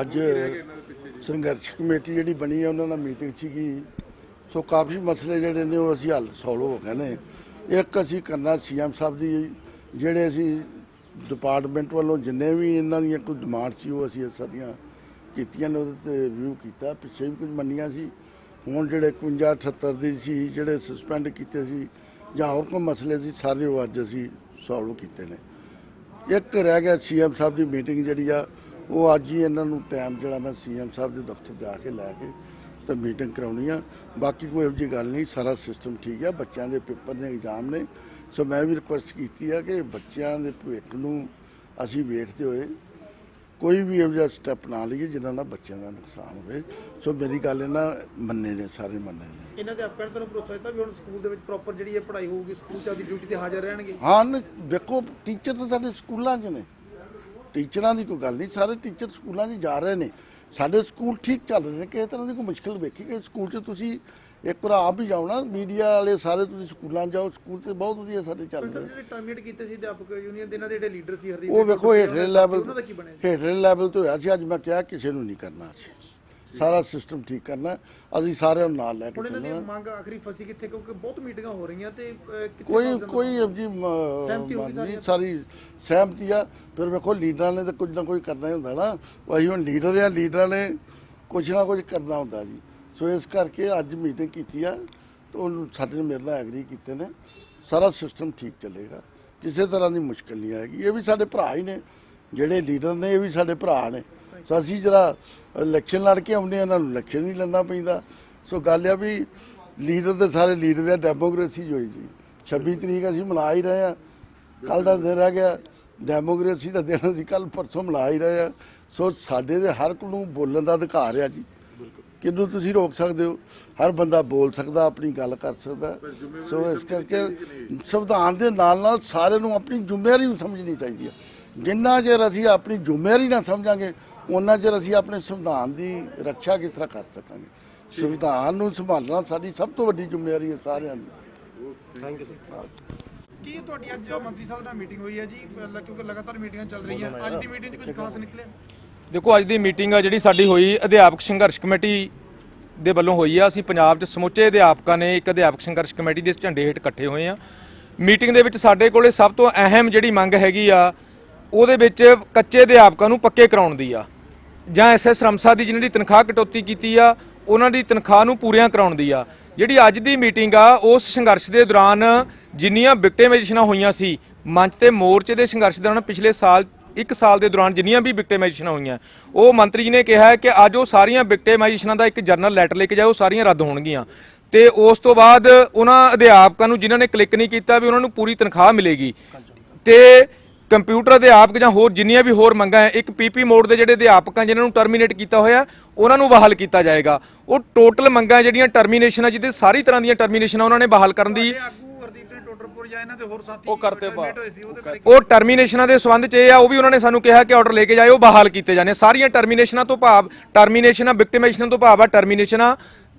ਅੱਜ ਸੰਘਰਸ਼ ਕਮੇਟੀ ਜਿਹੜੀ ਬਣੀ ਹੈ ਉਹਨਾਂ ਨਾਲ ਮੀਟਿੰਗ ਸੀਗੀ। ਸੋ ਕਾਫੀ ਮਸਲੇ ਜਿਹੜੇ ਨੇ ਉਹ ਅਸੀਂ ਹੱਲ ਸੋਲਵ ਹੋ ਗਏ ਨੇ। ਇੱਕ ਅਸੀਂ ਕਰਨਾ ਸੀਐਮ ਸਾਹਿਬ ਦੀ, ਜਿਹੜੇ ਅਸੀਂ ਡਿਪਾਰਟਮੈਂਟ ਵੱਲੋਂ ਜਿੰਨੇ ਵੀ ਇਹਨਾਂ ਦੀਆਂ ਕੋਈ ਡਿਮਾਂਡ ਸੀ, ਉਹ ਅਸੀਂ ਸਾਰੀਆਂ ਕੀਤੀਆਂ ਨੇ, ਉਹਦੇ ਤੇ ਰਿਵਿਊ ਕੀਤਾ। ਪਿੱਛੇ ਵੀ ਕੁਝ ਮੰਨੀਆਂ ਸੀ। ਹੁਣ ਜਿਹੜੇ 51 78 ਦੀ ਸੀ, ਜਿਹੜੇ ਸਸਪੈਂਡ ਕੀਤੇ ਸੀ, ਜਾਂ ਹੋਰ ਕੋਈ ਮਸਲੇ ਸੀ, ਸਾਰੇ ਉਹ ਅੱਜ ਅਸੀਂ ਸੋਲਵ ਕੀਤੇ ਨੇ। ਇੱਕ ਰਹਿ ਗਿਆ ਸੀਐਮ ਸਾਹਿਬ ਦੀ ਮੀਟਿੰਗ ਜਿਹੜੀ ਆ ਉਹ ਅੱਜ ਹੀ ਇਹਨਾਂ ਨੂੰ ਟਾਈਮ ਜਿਹੜਾ ਮੈਂ ਸੀਐਮ ਸਾਹਿਬ ਦੇ ਦਫ਼ਤਰ ਜਾ ਕੇ ਲੈ ਕੇ ਤੇ ਮੀਟਿੰਗ ਕਰਾਉਣੀ ਆ। ਬਾਕੀ ਕੋਈ ਇਹੋ ਜਿਹੀ ਗੱਲ ਨਹੀਂ ਸਾਰਾ ਸਿਸਟਮ ਠੀਕ ਆ ਬੱਚਿਆਂ ਦੇ ਪੇਪਰ ਨੇ ਐਗਜ਼ਾਮ ਨੇ। ਸੋ ਮੈਂ ਵੀ ਰਿਕੁਐਸਟ ਕੀਤੀ ਆ ਕਿ ਬੱਚਿਆਂ ਦੇ ਭਵਿੱਖ ਨੂੰ ਅਸੀਂ ਵੇਖਦੇ ਹੋਏ ਕੋਈ ਵੀ ਇਹੋ ਜਿਹਾ ਸਟੈਪ ਨਾ ਲਈਏ ਜਿਨ੍ਹਾਂ ਨਾਲ ਬੱਚਿਆਂ ਦਾ ਨੁਕਸਾਨ ਹੋਵੇ। ਸੋ ਮੇਰੀ ਗੱਲ ਇਹਨਾਂ ਮੰਨੇ ਨੇ ਸਾਰੇ ਮੰਨੇ ਨੇ। ਇਹਨਾਂ ਦੇ ਆਪਕਣ ਤੁਹਾਨੂੰ ਭਰੋਸਾ ਦਿੱਤਾ ਵੀ ਹੁਣ ਸਕੂਲ ਦੇ ਵਿੱਚ ਪ੍ਰੋਪਰ ਜਿਹੜੀ ਇਹ ਪੜ੍ਹਾਈ ਹੋਊਗੀ ਸਕੂਲ 'ਚ ਆਪਦੀ ਡਿਊਟੀ ਤੇ ਹਾਜ਼ਰ ਰਹਿਣਗੇ? ਹਾਂ ਨ- ਵੇਖੋ ਟੀਚਰ ਤਾਂ ਸਾਡੇ ਸਕੂਲਾਂ 'ਚ ਨੇ। ਟੀਚਰਾਂ ਦੀ ਕੋਈ ਗੱਲ ਨਹੀਂ ਸਾਰੇ ਟੀਚਰ ਸਕੂਲਾਂ 'ਚ ਜਾ ਰਹੇ ਨੇ। ਸਾਡੇ ਸਕੂਲ ਠੀਕ ਚੱਲ ਰਹੇ ਨੇ ਕਿਸੇ ਤਰ੍ਹਾਂ ਦੀ ਕੋਈ ਮੁਸ਼ਕਲ ਵੇਖੀ ਕਿ ਸਕੂਲ 'ਚ ਤੁਸੀਂ ਇੱਕ ਵਾਰ ਆਪ ਹੀ ਜਾਓ ਨਾ ਮੀਡੀਆ ਵਾਲੇ ਸਾਰੇ ਤੁਸੀਂ ਸਕੂਲਾਂ 'ਚ ਜਾਓ ਸਕੂਲ ਤੇ ਬਹੁਤ ਵਧੀਆ ਸਾਡੇ ਚੱਲ ਰਹੇ ਨੇ। ਜਿਹੜੇ ਟਰਮੀਨੇਟ ਕੀਤੇ ਸੀ ਅਧਿਆਪਕ ਯੂਨੀਅਨ ਦੇ ਇਹਨਾਂ ਦੇ ਜਿਹੜੇ ਲੀਡਰ ਸੀ ਹਰਦੀਪ ਉਹ ਵੇਖੋ ਹੇਠਲੇ ਲੈਵਲ ਹੇਠਲੇ ਲੈਵਲ ਤੋਂ ਹੋਇਆ ਸੀ ਅੱਜ ਮੈਂ ਕਿਹਾ ਕਿਸੇ ਨੂੰ ਨਹੀਂ ਕਰਨਾ ਸੀ ਸਾਰਾ ਸਿਸਟਮ ਠੀਕ ਕਰਨਾ ਅਸੀਂ ਸਾਰਿਆਂ ਨੂੰ ਨਾਲ ਲੈ ਕੇ ਹੁਣ ਇਹਨਾਂ ਦੀ ਚੱਲਣਾ ਮੰਗ ਆਖਰੀ ਫਸੀ ਕਿੱਥੇ? ਕਿਉਂਕਿ ਬਹੁਤ ਮੀਟਿੰਗਾਂ ਹੋ ਰਹੀਆਂ ਤੇ ਅਹ, ਕਿੱਥੇ ਕੋਈ ਫਸ? ਕੋਈ ਜੀ ਸਹਿਮਤੀ ਸਾਰੀ? ਸਹਿਮਤੀ ਆ। ਫਿਰ ਵੇਖੋ ਲੀਡਰਾਂ ਨੇ ਤਾਂ ਕੁਝ ਨਾ ਕੁਝ ਕਰਨਾ ਹੀ ਹੁੰਦਾ ਨਾ। ਅਸੀਂ ਹੁਣ ਲੀਡਰ ਆ ਲੀਡਰਾਂ ਨੇ ਕੁਝ ਨਾ ਕੁਝ ਕਰਨਾ ਹੁੰਦਾ ਜੀ। ਸੋ ਇਸ ਕਰਕੇ ਅੱਜ ਮੀਟਿੰਗ ਕੀਤੀ ਆ ਤੇ ਉਹਨੂੰ ਸਾਡੇ ਨੇ ਮੇਰੇ ਨਾਲ ਐਗਰੀ ਕੀਤੇ ਨੇ। ਸਾਰਾ ਸਿਸਟਮ ਠੀਕ ਚੱਲੇਗਾ। ਕਿਸੇ ਤਰ੍ਹਾਂ ਦੀ ਮੁਸ਼ਕਲ ਨਹੀਂ ਆਏਗੀ। ਇਹ ਵੀ ਸਾਡੇ ਭਰਾ ਹੀ ਨੇ। ਜਿਹੜੇ ਲੀਡਰ ਨੇ ਇਹ ਵੀ ਸਾਡੇ ਭਰਾ ਨੇ। ਸੋ ਅਸੀਂ ਜਿਹੜਾ ਇਲੈਕਸ਼ਨ ਲੜ ਕੇ ਆਉਂਦੇ ਆ ਇਹਨਾਂ ਨੂੰ ਇਲੈਕਸ਼ਨ ਨਹੀਂ ਲੜਨਾ ਪੈਂਦਾ। ਸੋ ਗੱਲ ਆ ਵੀ ਲੀਡਰ ਦੇ ਸਾਰੇ ਲੀਡਰ ਆ, ਡੈਮੋਕ੍ਰੇਸੀ ਹੋਈ ਜੀ 26 ਤਰੀਕ ਅਸੀਂ ਮਨਾ ਹੀ ਰਹੇ ਆ ਕੱਲ ਦਾ ਦਿਨ ਰਹਿ ਗਿਆ, ਡੈਮੋਕ੍ਰੇਸੀ ਦਾ ਦਿਨ ਅਸੀਂ ਕੱਲ ਪਰਸੋਂ ਮਨਾ ਹੀ ਰਹੇ ਆ ਸੋ ਸਾਡੇ ਦੇ ਹਰ ਇੱਕ ਨੂੰ ਬੋਲਣ ਦਾ ਅਧਿਕਾਰ ਆ ਜੀ। ਕਿਹਨੂੰ ਤੁਸੀਂ ਰੋਕ ਸਕਦੇ ਹੋ? ਹਰ ਬੰਦਾ ਬੋਲ ਸਕਦਾ, ਆਪਣੀ ਗੱਲ ਕਰ ਸਕਦਾ। ਸੋ ਇਸ ਕਰਕੇ ਸੰਵਿਧਾਨ ਦੇ ਨਾਲ ਨਾਲ ਸਾਰਿਆਂ ਨੂੰ ਆਪਣੀ ਜ਼ਿੰਮੇਵਾਰੀ ਨੂੰ ਸਮਝਣੀ ਚਾਹੀਦੀ ਹੈ ਜਿੰਨਾ ਚਿਰ ਅਸੀਂ ਆਪਣੀ ਜ਼ਿੰਮੇਵਾਰੀ ਨਾ ਸਮਝਾਂਗੇ ਉਹਨਾਂ ਚਿਰ ਅਸੀਂ ਆਪਣੇ ਸੰਵਿਧਾਨ ਦੀ ਰੱਖਿਆ ਕਿਸ ਤਰ੍ਹਾਂ ਕਰ ਸਕਾਂਗੇ? ਸੰਵਿਧਾਨ ਨੂੰ ਸੰਭਾਲਣਾ ਸਾਡੀ ਸਭ ਤੋਂ ਵੱਡੀ ਜ਼ਿੰਮੇਵਾਰੀ ਹੈ ਸਾਰਿਆਂ ਦੀ। ਕੀ ਤੁਹਾਡੀ ਅੱਜ ਮੰਤਰੀ ਸਾਹਿਬ ਨਾਲ ਮੀਟਿੰਗ ਹੋਈ ਹੈ ਜੀ? ਪਹਿਲਾਂ ਕਿਉਂਕਿ ਲਗਾਤਾਰ ਮੀਟਿੰਗਾਂ ਚੱਲ ਰਹੀਆਂ ਅੱਜ ਦੀ ਮੀਟਿੰਗ 'ਚ ਕੁਝ ਖਾਸ ਨਿਕਲਿਆ? ਦੇਖੋ ਅੱਜ ਦੀ ਮੀਟਿੰਗ ਆ ਜਿਹੜੀ ਸਾਡੀ ਹੋਈ ਅਧਿਆਪਕ ਸੰਘਰਸ਼ ਕਮੇਟੀ ਦੇ ਵੱਲੋਂ ਹੋਈ ਆ। ਅਸੀਂ ਪੰਜਾਬ 'ਚ ਸਮੁੱਚੇ ਅਧਿਆਪਕਾਂ ਨੇ ਇੱਕ ਅਧਿਆਪਕ ਸੰਘਰਸ਼ ਕਮੇਟੀ ਦੇ ਝੰਡੇ ਹੇਠ ਇਕੱਠੇ ਹੋਏ ਆ। ਮੀਟਿੰਗ ਦੇ ਵਿੱਚ ਸਾਡੇ ਕੋਲੇ ਸਭ ਤੋਂ ਅਹਿਮ ਜਿਹੜੀ ਮੰਗ ਹੈਗੀ ਆ ਉਹਦੇ ਵਿੱਚ ਕੱਚੇ ਅਧਿਆਪਕਾਂ ਨੂੰ ਪੱਕੇ ਕਰਾਉਣ ਦੀ ਆ। ਜਾਂ ਐਸਐਸ ਰਮਸਾ ਦੀ ਜਿਹਨਾਂ ਦੀ ਤਨਖਾਹ ਕਟੌਤੀ ਕੀਤੀ ਆ, ਉਹਨਾਂ ਦੀ ਤਨਖਾਹ ਨੂੰ ਪੂਰੀਆਂ ਕਰਾਉਣ ਦੀ ਆ। ਜਿਹੜੀ ਅੱਜ ਦੀ ਮੀਟਿੰਗ ਆ, ਉਸ ਸੰਘਰਸ਼ ਦੇ ਦੌਰਾਨ ਜਿੰਨੀਆਂ ਵਿਕਟੇਮਾਈਜੇਸ਼ਨਾਂ ਹੋਈਆਂ ਸੀ, ਮੰਚ ਤੇ ਮੋਰਚੇ ਦੇ ਸੰਘਰਸ਼ ਦੌਰਾਨ ਪਿਛਲੇ ਸਾਲ, ਇੱਕ ਸਾਲ ਦੇ ਦੌਰਾਨ ਜਿੰਨੀਆਂ ਵੀ ਵਿਕਟੇਮਾਈਜੇਸ਼ਨਾਂ ਹੋਈਆਂ, ਉਹ ਮੰਤਰੀ ਜੀ ਨੇ ਕਿਹਾ ਕਿ ਅੱਜ ਉਹ ਸਾਰੀਆਂ ਵਿਕਟੇਮਾਈਜੇਸ਼ਨਾਂ ਦਾ ਇੱਕ ਜਰਨਲ ਲੈਟਰ ਲੈ ਕੇ ਜਾਓ ਸਾਰੀਆਂ ਰੱਦ ਹੋਣਗੀਆਂ। ਤੇ ਉਸ ਤੋਂ ਬਾਅਦ ਉਹਨਾਂ ਅਧਿਆਪਕਾਂ ਨੂੰ ਜਿਨ੍ਹਾਂ ਨੇ ਕਲਿੱਕ ਨਹੀਂ ਕੀਤਾ ਵੀ ਉਹਨਾਂ ਨੂੰ ਪੂਰੀ ਤਨਖਾਹ ਮਿਲੇਗੀ। ਤੇ ਕੰਪਿਊਟਰ ਅਧਿਆਪਕ ਜਾਂ ਹੋਰ ਜਿੰਨੀਆਂ ਵੀ ਹੋਰ ਮੰਗਾਂ ਹੈ ਇੱਕ ਪੀਪੀ ਮੋਡ ਦੇ ਜਿਹੜੇ ਅਧਿਆਪਕ ਆ ਜਿਨ੍ਹਾਂ ਨੂੰ ਟਰਮੀਨੇਟ ਕੀਤਾ ਹੋਇਆ ਉਹਨਾਂ ਨੂੰ ਬਹਾਲ ਕੀਤਾ ਜਾਏਗਾ। ਉਹ ਟੋਟਲ ਮੰਗਾਂ ਜਿਹੜੀਆਂ ਟਰਮੀਨੇਸ਼ਨ ਆ ਜਿਹਦੇ ਸਾਰੀ ਤਰ੍ਹਾਂ ਦੀਆਂ ਟਰਮੀਨੇਸ਼ਨ ਆ ਉਹਨਾਂ ਨੇ ਬਹਾਲ ਕਰਨ ਦੀ ਉਹ ਕਰਤੇ ਉਹ ਟਰਮੀਨੇਸ਼ਨਾਂ ਦੇ ਸੰਬੰਧ 'ਚ ਇਹ ਆ ਉਹ ਵੀ ਉਹਨਾਂ ਨੇ ਸਾਨੂੰ ਕਿਹਾ ਕਿ ਆਰਡਰ ਲੈ ਕੇ ਜਾਇਓ ਬਹਾਲ ਕੀਤੇ ਜਾਣੇ ਸਾਰੀਆਂ ਟਰਮੀਨੇਸ਼ਨਾਂ ਤੋਂ ਭਾਵ ਟਰਮੀਨੇਸ਼ਨਾਂ ਵਿਕਟਿਮਾਈਜੇਸ਼ਨ ਤੋਂ ਭਾਵ ਆ ਟਰਮੀਨੇਸ਼ਨਾਂ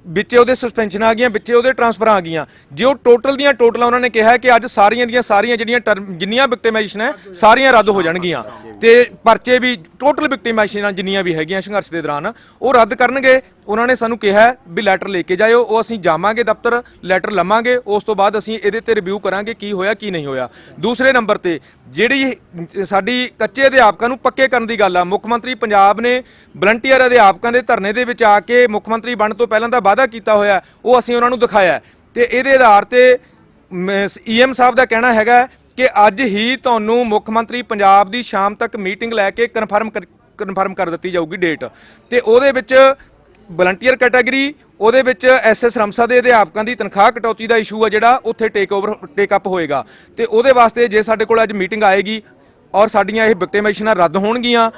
ਵਿੱਚੇ ਉਹਦੇ ਸਸਪੈਂਸ਼ਨ ਆ ਗਈਆਂ, ਵਿੱਚੇ ਉਹਦੇ ਟ੍ਰਾਂਸਫਰ ਆ ਗਈਆਂ। ਜੇ ਉਹ ਟੋਟਲ ਦੀਆਂ ਟੋਟਲਾਂ ਉਹਨਾਂ ਨੇ ਕਿਹਾ ਕਿ ਅੱਜ ਸਾਰੀਆਂ ਦੀਆਂ ਸਾਰੀਆਂ ਜਿਹੜੀਆਂ term- ਜਿੰਨੀਆਂ ਵਿਕਟਿਮਾਈਜੇਸ਼ਨ ਹੈ, ਸਾਰੀਆਂ ਰੱਦ ਹੋ ਜਾਣਗੀਆਂ। ਤੇ ਪਰਚੇ ਵੀ ਟੋਟਲ ਵਿਕਟਿਮਾਈਜੇਸ਼ਨਾਂ ਜਿੰਨੀਆਂ ਵੀ ਹੈਗੀਆਂ ਸੰਘਰਸ਼ ਦੇ ਦੌਰਾਨ, ਉਹ ਰੱਦ ਕਰਨਗੇ। ਉਹਨਾਂ ਨੇ ਸਾਨੂੰ ਕਿਹਾ ਵੀ ਲੈਟਰ ਲੈ ਕੇ ਜਾਇਓ, ਉਹ ਅਸੀਂ ਜਾਵਾਂਗੇ ਦਫ਼ਤਰ ਲੈਟਰ ਲਵਾਂਗੇ, ਉਸ ਤੋਂ ਬਾਅਦ ਅਸੀਂ ਇਹਦੇ ਤੇ ਰਿਵਿਊ ਕਰਾਂਗੇ ਕੀ ਹੋਇਆ, ਕੀ ਨਹੀਂ ਹੋਇਆ। ਦੂਸਰੇ ਨੰਬਰ ਤੇ, ਜਿਹੜੀ ਸਾਡੀ ਕੱਚੇ ਅਧਿਆਪਕਾਂ ਨੂੰ ਪੱਕੇ ਕਰਨ ਦੀ ਗੱਲ ਆ, ਮੁੱਖ ਮੰਤਰੀ ਪੰਜਾਬ ਨੇ ਵਲੰਟੀਅਰ ਅਧਿਆਪਕਾਂ ਦੇ ਧਰਨੇ ਦੇ ਵਿੱਚ ਆ ਕੇ ਮੁੱਖ ਮੰਤਰੀ ਬਣ ਤੋਂ ਪਹਿਲਾਂ ਦਾ ਵਾਅਦਾ ਕੀਤਾ ਹੋਇਆ ਉਹ ਅਸੀਂ ਉਹਨਾਂ ਨੂੰ ਦਿਖਾਇਆ ਹੈ। ਤੇ ਇਹਦੇ ਆਧਾਰ ਤੇ ਈਐਮ ਸਾਹਿਬ ਦਾ ਕਹਿਣਾ ਹੈਗਾ ਕਿ ਅੱਜ ਹੀ ਤੁਹਾਨੂੰ ਮੁੱਖ ਮੰਤਰੀ ਪੰਜਾਬ ਦੀ ਸ਼ਾਮ ਤੱਕ ਮੀਟਿੰਗ ਲੈ ਕੇ ਕਨਫਰਮ ਕਨਫਰਮ ਕਰ ਦਿੱਤੀ ਜਾਊਗੀ ਡੇਟ ਤੇ ਉਹਦੇ ਵਿੱਚ ਵਲੰਟੀਅਰ ਕੈਟਾਗਰੀ, ਉਹਦੇ ਵਿੱਚ ਐਸਐਸ ਰਮਸਾ ਦੇ ਅਧਿਆਪਕਾਂ ਦੀ ਤਨਖਾਹ ਕਟੌਤੀ ਦਾ ਇਸ਼ੂ ਆ ਜਿਹੜਾ, ਉੱਥੇ ਟੇਕ ਓਵਰ ਟੇਕ ਅਪ ਹੋਏਗਾ ਤੇ ਉਹਦੇ ਵਾਸਤੇ ਜੇ ਸਾਡੇ ਕੋਲ ਅੱਜ ਮੀਟਿੰਗ ਆਏਗੀ ਔਰ ਸਾਡੀਆਂ ਇਹ ਵਿਕਟੀਮਾਈਜੇਸ਼ਨਾਂ ਰੱਦ ਹੋਣਗੀਆਂ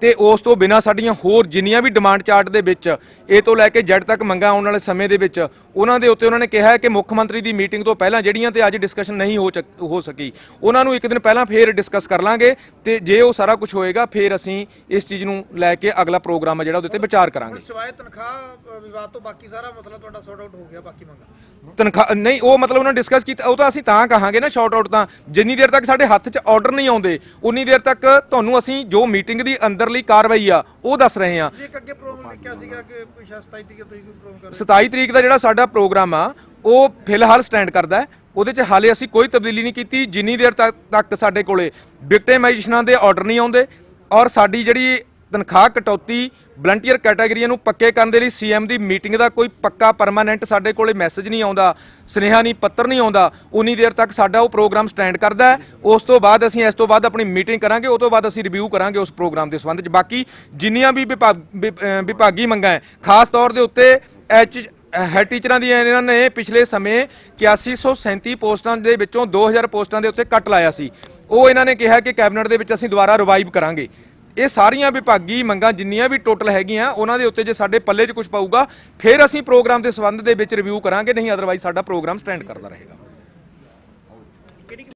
ਤੇ ਉਸ ਤੋਂ ਬਿਨਾ ਸਾਡੀਆਂ ਹੋਰ ਜਿੰਨੀਆਂ ਵੀ ਡਿਮਾਂਡ ਚਾਰਟ ਦੇ ਵਿੱਚ ਇਹ ਤੋਂ ਲੈ ਕੇ ਜੈਡ ਤੱਕ ਮੰਗਾਂ ਆਉਣ ਵਾਲੇ ਸਮੇਂ ਦੇ ਵਿੱਚ ਉਹਨਾਂ ਦੇ ਉੱਤੇ ਉਹਨਾਂ ਨੇ ਕਿਹਾ ਕਿ ਮੁੱਖ ਮੰਤਰੀ ਦੀ ਮੀਟਿੰਗ ਤੋਂ ਪਹਿਲਾਂ ਜਿਹੜੀਆਂ ਤੇ ਅੱਜ ਡਿਸਕਸ਼ਨ ਨਹੀਂ ਹੋ ਹੋ ਸਕੀ। ਉਹਨਾਂ ਨੂੰ ਇੱਕ ਦਿਨ ਪਹਿਲਾਂ ਫੇਰ ਡਿਸਕਸ ਕਰ ਲਾਂਗੇ ਤੇ ਜੇ ਉਹ ਸਾਰਾ ਕੁਝ ਹੋਏਗਾ ਫੇਰ ਅਸੀਂ ਇਸ ਚੀਜ਼ ਨੂੰ ਲੈ ਕੇ ਅਗਲਾ ਪ੍ਰੋਗਰਾਮ ਹੈ ਜਿਹੜਾ ਉਹਦੇ ਤੇ ਵਿਚਾਰ ਕਰਾਂਗੇ। ਸਿਵਾਏ ਤਨਖਾਹ ਵਿਵਾਦ ਤੋਂ ਬਾਕੀ ਸਾਰਾ ਮਸਲਾ ਤੁਹਾਡਾ ਸੌਟ ਆਊਟ ਹੋ ਗਿਆ ਬਾਕੀ ਮੰਗਾ। ਤਨਖਾਹ ਨਹੀਂ ਉਹ ਮਤਲਬ ਉਹਨਾਂ ਡਿਸਕਸ ਕੀਤਾ ਉਹ ਤਾਂ ਅਸੀਂ ਤਾਂ ਕਹਾਂਗੇ ਨਾ ਸ਼ਾਰਟ ਆਊਟ ਤਾਂ ਜਿੰਨੀ ਦੇਰ ਤੱਕ ਸਾਡੇ ਹੱਥ 'ਚ ਆਰਡਰ ਨਹੀਂ ਆਉਂਦੇ ਉਨੀ ਦੇਰ ਤੱਕ ਤੁਹਾਨੂੰ ਅਸੀਂ ਜੋ ਮੀਟਿੰਗ ਦੀ ਅੰਦਰਲੀ ਕਾਰਵਾਈ ਆ ਉਹ ਦੱਸ ਰਹੇ ਜੀ ਇੱਕ ਅੱਗੇ ਪ੍ਰੋਗਰਾਮ ਲਿਖਿਆ ਸੀਗਾ ਕਿ ਕੋਈ ਸ਼ਾਇਦ 27 ਤਰੀਕ ਤੁਸੀਂ ਕੋਈ ਪ੍ਰੋਗਰਾਮ ਕਰ 27 ਤਰੀਕ ਦਾ ਜਿਹੜਾ ਸਾਡਾ ਪ੍ਰੋਗਰਾਮ ਆ ਉਹ ਫਿਲਹਾਲ ਸਟੈਂਡ ਕਰਦਾ ਹੈ। ਉਹਦੇ 'ਚ ਹਾਲੇ ਅਸੀਂ ਕੋਈ ਤਬਦੀਲੀ ਨਹੀਂ ਕੀਤੀ ਜਿੰਨੀ ਦੇਰ ਤੱਕ ਤੱਕ ਸਾਡੇ ਕੋਲੇ ਵਿਕਟੀਮਾਈਜੇਸ਼ਨਾਂ ਦੇ ਆਰਡਰ ਨਹੀਂ ਆਉਂਦੇ ਔਰ ਸਾਡੀ ਜਿਹੜੀ ਤਨਖਾਹ ਕਟੌਤੀ ਵਲੰਟੀਅਰ ਕੈਟਾਗਰੀਆਂ ਨੂੰ ਪੱਕੇ ਕਰਨ ਦੇ ਲਈ ਸੀਐਮ ਦੀ ਮੀਟਿੰਗ ਦਾ ਕੋਈ ਪੱਕਾ ਪਰਮਾਨੈਂਟ ਸਾਡੇ ਕੋਲੇ ਮੈਸੇਜ ਨਹੀਂ ਆਉਂਦਾ, ਸੁਨੇਹਾ ਨਹੀਂ, ਪੱਤਰ ਨਹੀਂ ਆਉਂਦਾ, ਉਨੀ ਦੇਰ ਤੱਕ ਸਾਡਾ ਉਹ ਪ੍ਰੋਗਰਾਮ ਸਟੈਂਡ ਕਰਦਾ ਹੈ। ਉਸ ਤੋਂ ਬਾਅਦ ਅਸੀਂ ਇਸ ਤੋਂ ਬਾਅਦ ਆਪਣੀ ਮੀਟਿੰਗ ਕਰਾਂਗੇ ਉਸ ਤੋਂ ਬਾਅਦ ਅਸੀਂ ਰਿਵਿਊ ਕਰਾਂਗੇ ਉਸ ਪ੍ਰੋਗਰਾਮ ਦੇ ਸੰਬੰਧ ਵਿੱਚ ਬਾਕੀ ਜਿੰਨੀਆਂ ਵੀ ਵਿਭਾਗ- ਵਿ- ਵਿਭਾਗੀ ਮੰਗਾਂ ਹੈ, ਖਾਸ ਤੌਰ ਦੇ ਉੱਤੇ ਐਚ ਹੈਡ ਟੀਚਰਾਂ ਦੀਆਂ ਇਹਨਾਂ ਨੇ ਪਿਛਲੇ ਸਮੇਂ 8137 ਪੋਸਟਾਂ ਦੇ ਵਿੱਚੋਂ 2000 ਪੋਸਟਾਂ ਦੇ ਉੱਤੇ ਕੱਟ ਲਾਇਆ ਸੀ। ਉਹ ਇਹਨਾਂ ਨੇ ਕਿਹਾ ਕਿ ਕੈਬਨਿਟ ਦੇ ਵਿੱਚ ਅਸੀਂ ਦੁਬਾਰਾ ਰਿਵਾਈਵ ਕਰਾਂਗੇ। ਇਹ ਸਾਰੀਆਂ ਵਿਭਾਗੀ ਮੰਗਾਂ ਜਿੰਨੀਆਂ ਵੀ ਟੋਟਲ ਹੈਗੀਆਂ, ਉਹਨਾਂ ਦੇ ਉੱਤੇ ਜੇ ਸਾਡੇ ਪੱਲੇ 'ਚ ਕੁਝ ਪਾਊਗਾ, ਫਿਰ ਅਸੀਂ ਪ੍ਰੋਗਰਾਮ ਦੇ ਸੰਬੰਧ ਦੇ ਵਿੱਚ ਰਿਵਿਊ ਕਰਾਂਗੇ, ਨਹੀਂ ਅਦਰਵਾਈਜ਼ ਸਾਡਾ ਪ੍ਰੋਗਰਾਮ ਸਟੈਂਡ ਕਰਦਾ ਰਹੇਗਾ।